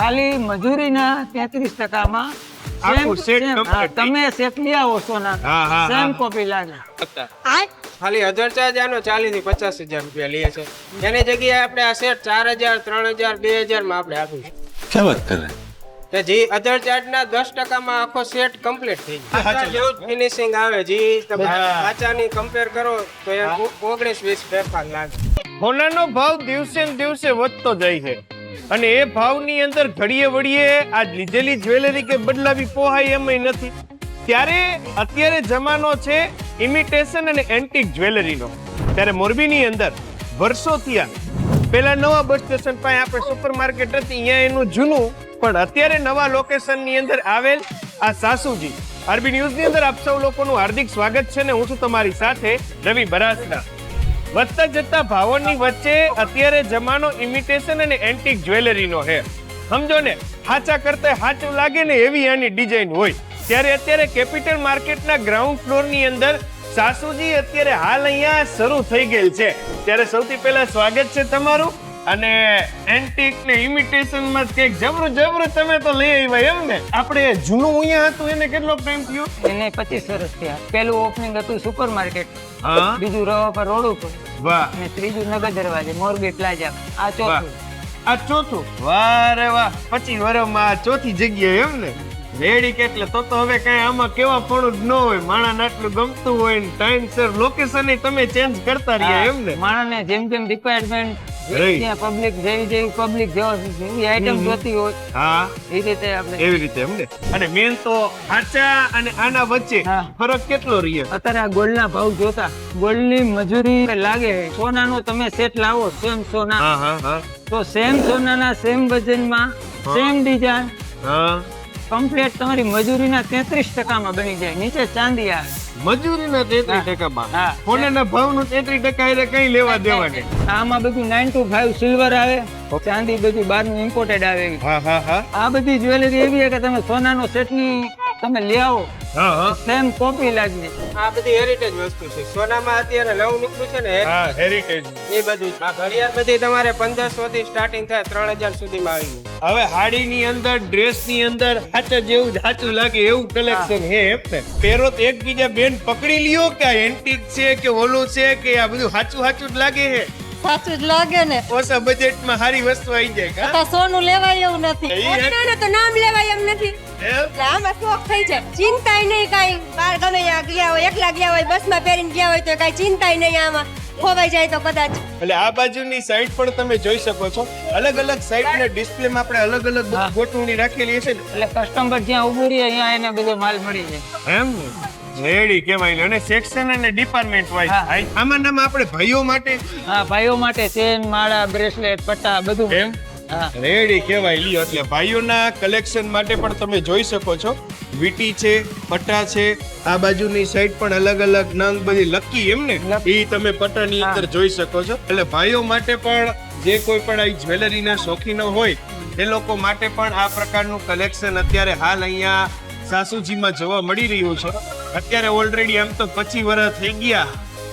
ખાલી મજૂરીના તેત્રીસ ટકામાં આખો સેટ કમ્પ્લીટ થઈ ગયો. જેવું આવે. જે તમે કાચાની કમ્પેર કરો તો ઓગણીસ વીસ ફેરફાર લાગે. હોનાનો ભાવ દિવસે ને દિવસે વધતો જાય છે. અને એ ભાવની અંદર ઘડીએ વળીએ આ લીધેલી જ્વેલરી કે બદલાવી પોહાય એમય નથી. ત્યારે અત્યારે જમાનો છે ઇમિટેશન અને એન્ટિક જ્વેલરીનો. ત્યારે મોરબીની અંદર વર્ષોથી આ પેલા નવા બસ સ્ટેશન પાસે આપણે સુપર માર્કેટ હતી, અહીંયા એનું જૂનું, પણ અત્યારે નવા લોકેશનની અંદર આવેલ આ સાસુજી. આરબી ન્યૂઝની અંદર આપ સૌ લોકોનું હાર્દિક સ્વાગત છે ને હું છું તમારી સાથે રવિ બરાસના. વધતા જતા ભાવોની વચ્ચે અત્યારે જમાનો ઇમિટેશન અને એન્ટિક જ્વેલરીનો છે. સમજો ને, હાચા કરતા હાચું લાગે ને એવી આની ડિઝાઇન હોય. ત્યારે અત્યારે કેપિટલ માર્કેટના ગ્રાઉન્ડ ફ્લોરની અંદર સાસુજી અત્યારે હાલ અહીંયા શરૂ થઈ ગયેલ છે. ત્યારે સૌથી પહેલા સ્વાગત છે તમારું. અને એન્ટિક ને ઇમિટેશનમાં કંઈક જબરું જબરું તમે તો લઈ આવ્યા એમ ને? આપણે જૂનું અહીંયા હતું એને કેટલો ટાઈમ થયો? એને પચીસ વર્ષ થયા. પહેલું ઓપનિંગ હતું સુપર માર્કેટ હા. બીજું રવા પર રોડ ઉપર. વાહ. અને ત્રીજું નગર દરવાજે મોરબી પ્લાઝા આ ચોથું. આ ચોથું? વાહ રે વાહ. પચીસ વર્ષમાં આ ચોથી જગ્યાએ એમ ને? રેડી એટલે તો તો હવે કઈ આમાં કેવા પણ જ ન હોય. માણસ આટલું ગમતું હોય ને ટાઈમ સર લોકેશન તમે ચેન્જ કરતા રહ્યા એમ ને? માણસને જેમ જેમ રિક્વાયરમેન્ટ Right. પબ્લિક જેવી જેવી પબ્લિક જેવો જેવી આઈટમ જોતી હોય. હા. એ રીતે આપણે એવી રીતે એમ ને? અને મેન તો સાચા અને આના વચ્ચે ફરક કેટલો રહીએ અત્યારે આ ગોલ્ડના ભાવ જોતા ગોલ્ડની મજૂરી લાગે. સોનાનો તમે સેટ લાવો સેમ સોના. તો સેમ સોનાના સેમ વજનમાં સેમ ડિઝાઇન હા. કમ્પ્લીટ તમારી મજૂરીના તેત્રીસ ટકામાં બની જાય. નીચે ચાંદી આવે. મજૂરીના તેત્રીસ ટકામાં. સોનાના ભાવનું તેત્રીસ ટકા એટલે કઈ લેવા દેવા નહીં. આમાં બધું નાઇન ટુ ફાઈવ સિલ્વર આવે. ચાંદી બધું બહારનું ઇમ્પોર્ટેડ આવે. હા હા હા. આ બધી જ્વેલરી એવી છે કે તમે સોનાનો સેટની તમે હા સેમ કોપી લાગી. આ બધી હેરિટેજ વસ્તુ છે. સોનામાં અત્યારે લવ નીકળ્યું છે ને હા હેરિટેજ એ બધું આ ઘડિયાળ બધી તમારે પંદરસો થી સ્ટાર્ટિંગ થાય ત્રણ હજાર સુધીમાં આવી હવે હાડીની અંદર ડ્રેસની અંદર સાચા જેવું જ સાચું લાગે એવું કલેક્શન હે એમ ને? પહેરો તો એકબીજા બેન પકડી લ્યો કે આ એન્ટિક છે કે ઓલું છે કે આ બધું સાચું સાચું જ લાગે હે સાચું જ લાગે ને. ઓછા બજેટમાં સારી વસ્તુ આવી જાય કા? સોનું લેવાય એવું નથી. ઈ તો નામ લેવાય એમ નથી. આમાં શોખ થઈ જાય. ચિંતાય નહીં કાઈ. બાર ગમે ગયા હોય એકલા ગયા હોય બસમાં પહેરીને ગયા હોય તો કાંઈ ચિંતાય નહીં આમાં. ખોવાઈ જાય તો કદાચ. એટલે આ બાજુની સાઈડ પણ તમે જોઈ શકો છો. અલગ અલગ સાઈડ ને ડિસ્પ્લેમાં આપણે અલગ અલગ. ગોઠવણી રાખેલી છે એટલે કસ્ટમર જ્યાં ઉભું રહે અહીંયા એને બધો માલ મળી જાય. એમ ને રેડી કેવાય અને સેક્શન અને ડિપાર્ટમેન્ટ વાઇઝ હા. આમાં નામ આપણે ભાઈઓ માટે? હા ભાઈઓ માટે ચેન માળા બ્રેસલેટ પટ્ટા બધું. એમ? હા. રેડી કહેવાય લ્યો. એટલે ભાઈઓના કલેક્શન માટે પણ તમે જોઈ શકો છો. વીટી છે પટ્ટા છે આ બાજુની સાઈડ પણ અલગ અલગ નંગ બધી લકી એમ ને? લકી. ઈ તમે પટ્ટાની હા. અંદર જોઈ શકો છો. એટલે ભાઈઓ માટે પણ જે કોઈ પણ આ જ્વેલરીના શોખીનો હોય એ લોકો માટે પણ આ પ્રકારનું કલેક્શન અત્યારે હાલ અહીંયા સાસુજીમાં જોવા મળી રહ્યું છે. અત્યારે ઓલરેડી આમ તો પચીસ વર્ષ થઈ ગયા.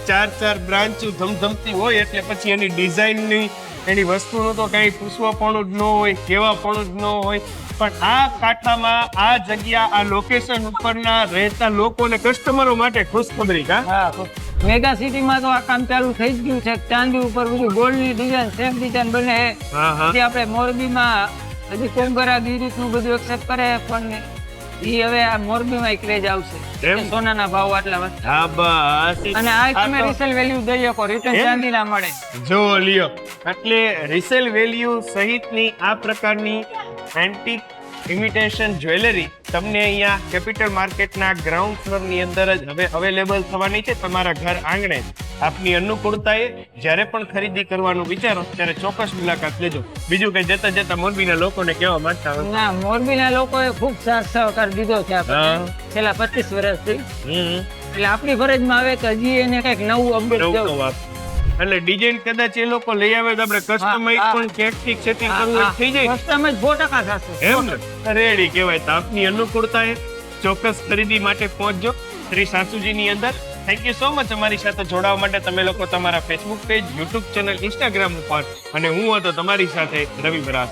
ચાર ચાર બ્રાન્ચો ધમધમતી હોય એટલે પછી એની ડિઝાઇનની એની વસ્તુનું તો કંઈ પૂછવાપણું જ ન હોય કહેવાપણું જ ન હોય. પણ આ કાંઠામાં આ જગ્યા આ લોકેશન ઉપરના રહેતા લોકો અને કસ્ટમરો માટે ખુશખબરી કા હા મેગા સિટીમાં તો આ કામ ચાલુ થઈ જ ગયું છે. ચાંદી ઉપર બધું ગોલ્ડની ડિઝાઇન સેમ ડિઝાઇન બને. આપણે મોરબીમાં હજી કોંગરા રીતનું બધું એક્સેપ્ટ કરે પણ ઈ હવે આ મોરબીમાં ક્રેઝ આવશે. એમ? સોનાના ભાવ આટલા વધશે હા બસ. અને આ તમે રિસેલ વેલ્યુ દઈ શકો રિટર્ન ચાંદી ના મળે. જો લ્યો. એટલે રિસેલ વેલ્યુ સહિતની આ પ્રકારની એન્ટિક ઇમિટેશન જ્વેલરી તમને અહીંયા કેપિટલ માર્કેટના ગ્રાઉન્ડ ફ્લોરની અંદર જ હવે અવેલેબલ થવાની છે તમારા ઘર આંગણે. આપની અનુકૂળતાએ જ્યારે પણ ખરીદી કરવાનું વિચારો ત્યારે ચોક્કસ મુલાકાત લેજો. બીજું કઈ જતા જતા મોરબીના લોકોને કહેવા માંગતા હોય? ના મોરબીના લોકોએ ખૂબ સાથ સહકાર દીધો છે છેલ્લા પચીસ વર્ષથી. એટલે આપણી ફરજમાં આવે કે હજી એને કંઈક નવું અપડેટ. એટલે ડિઝાઇન કદાચ એ લોકો લઈ આવે તો આપણે કસ્ટમાઇઝ. પણ ક્યાંકથી સેટિંગ કરવું થઈ જાય. કસ્ટમાઇઝ સો ટકા થશે. એમ ને? રેડી કહેવાય. તો આપની અનુકૂળતાએ ચોક્કસ ખરીદી માટે પહોંચજો. શ્રી સાસુજીની અંદર. થેન્ક યુ સો મચ અમારી સાથે જોડાવા માટે. તમે લોકો તમારા Facebook page YouTube channel Instagram ઉપર. અને હું હતો તમારી સાથે રવિ બરાસ.